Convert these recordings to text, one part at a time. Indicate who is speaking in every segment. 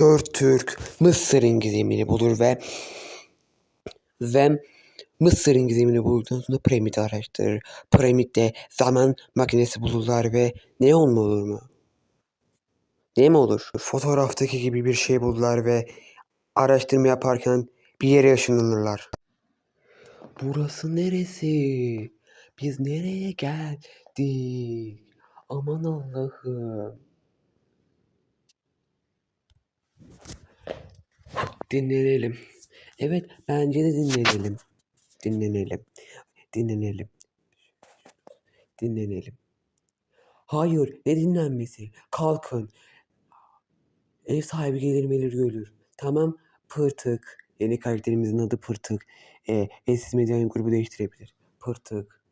Speaker 1: Dört Türk Mısır'ın gizemini bulur ve ve Mısır'ın gizemini bulduktan sonra piramidi araştırır. Piramitte zaman makinesi bulurlar ve neon mu olur mu? Ne mi olur? Fotoğraftaki gibi bir şey buldular ve araştırma yaparken bir yere ışınlanırlar. Burası neresi? Biz nereye geldik? Aman Allah'ım. Dinlenelim. Evet, bence de dinlenelim. Dinlenelim. Dinlenelim. Dinlenelim. Hayır, ne dinlenmesi? Kalkın. Ev sahibi gelir melir görür. Tamam, Pırtık. Yeni karakterimizin adı Pırtık. E, Esis Medyanın grubu değiştirebilir. Pırtık.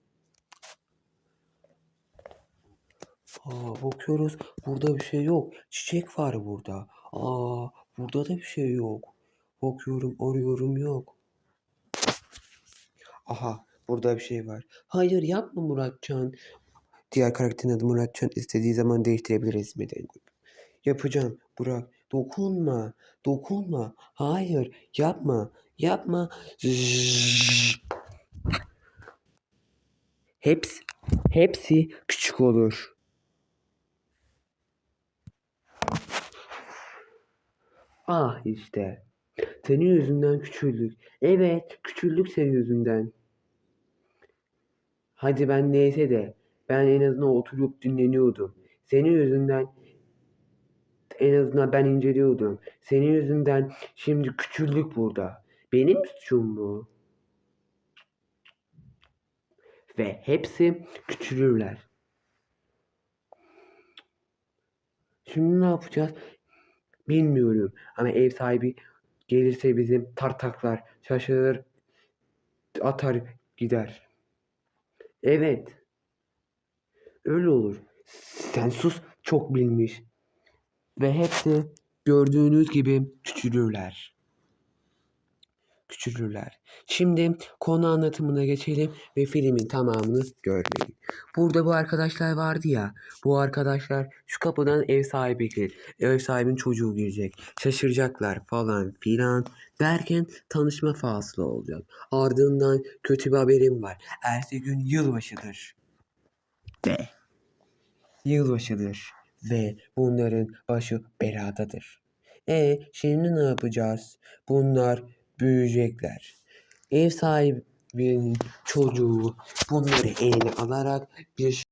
Speaker 1: Aa, bakıyoruz. Burada bir şey yok. Çiçek var burada. Aa, burada da bir şey yok. Bakıyorum, arıyorum yok. Aha, burada bir şey var. Hayır, yapma Muratcan. Diğer karakterin adı Muratcan. İstediği zaman değiştirebilir Esis Medyanın grubu. Yapacağım. Burak, dokunma. Dokunma. Hayır, yapma. Yapma. Hepsi, hepsi küçük olur. Ah işte. Senin yüzünden küçüldük. Evet, küçüldük senin yüzünden. Hadi ben neyse de ben en azından oturup dinleniyordum. Senin yüzünden en azından ben inceliyordum. Senin yüzünden şimdi küçüldük burada. Benim suçum bu. Ve hepsi küçülürler. Şimdi ne yapacağız? Bilmiyorum. Ama ev sahibi gelirse bizim tartaklar, şaşırır, atar gider. Evet. Öyle olur. Sen sus çok bilmiş. Ve hepsi gördüğünüz gibi küçülürler. Küçülürler. Şimdi konu anlatımına geçelim ve filmin tamamını görmeyin. Burada bu arkadaşlar vardı ya. Bu arkadaşlar şu kapıdan ev sahibi gelir. Ev sahibinin çocuğu girecek. Şaşıracaklar falan filan. Derken tanışma faslı olacak. Ardından kötü bir haberim var. Ertesi gün yılbaşıdır. Ve yılbaşıdır. Ve bunların başı beladadır. E şimdi ne yapacağız? Bunlar büyüyecekler. Ev sahibinin çocuğu bunları eline alarak bir